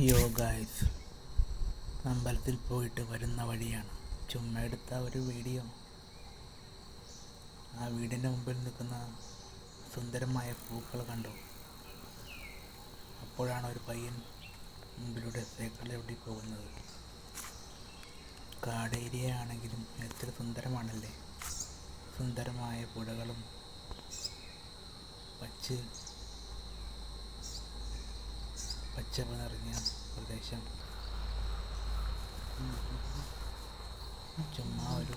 യോ ഗായ്സ് അമ്പലത്തിൽ പോയിട്ട് വരുന്ന വഴിയാണ്. ചുമ്മാ എടുത്ത ഒരു വീഡിയോ ആ വീടിന്റെ മുമ്പിൽ നിൽക്കുന്ന സുന്ദരമായ പൂക്കൾ കണ്ടു. അപ്പോഴാണ് ഒരു പയ്യൻ മുമ്പിലൂടെ സൈക്കിളിൽ ഓടി പോകുന്നത്. കാട് ഏരിയ ആണെങ്കിലും എത്ര സുന്ദരമാണല്ലേ? സുന്ദരമായ പുഴകളും പച്ച് പച്ചപ്പ് നിറഞ്ഞ പ്രദേശം. ചുമ്മാ ഒരു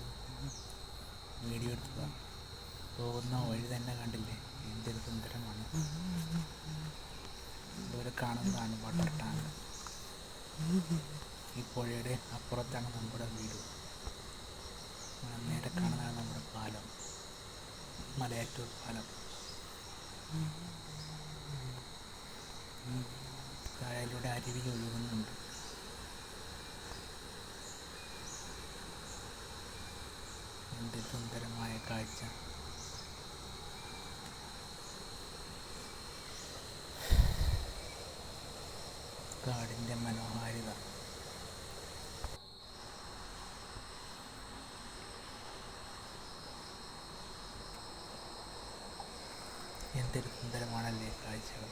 വീഡിയോ എടുത്തത്. പോകുന്ന വഴി തന്നെ കണ്ടില്ലേ? എന്തൊരു സുന്ദരമാണ്. ദൂരെ കാണുന്നതാണ് വാട്ടർ ഈ പുഴയുടെ അപ്പുറത്താണ് നമ്മുടെ വീട്. നേരെ കാണുന്നതാണ് നമ്മുടെ പാലം. മലയാറ്റൂർ പാലം. കായലിലൂടെ അരുവി ഒഴുകുന്നുണ്ട്. എന്ത് സുന്ദരമായ കാഴ്ച. കാടിന്റെ മനോഹാരിത. എന്തൊരു സുന്ദരമാണല്ലേ കാഴ്ചകൾ.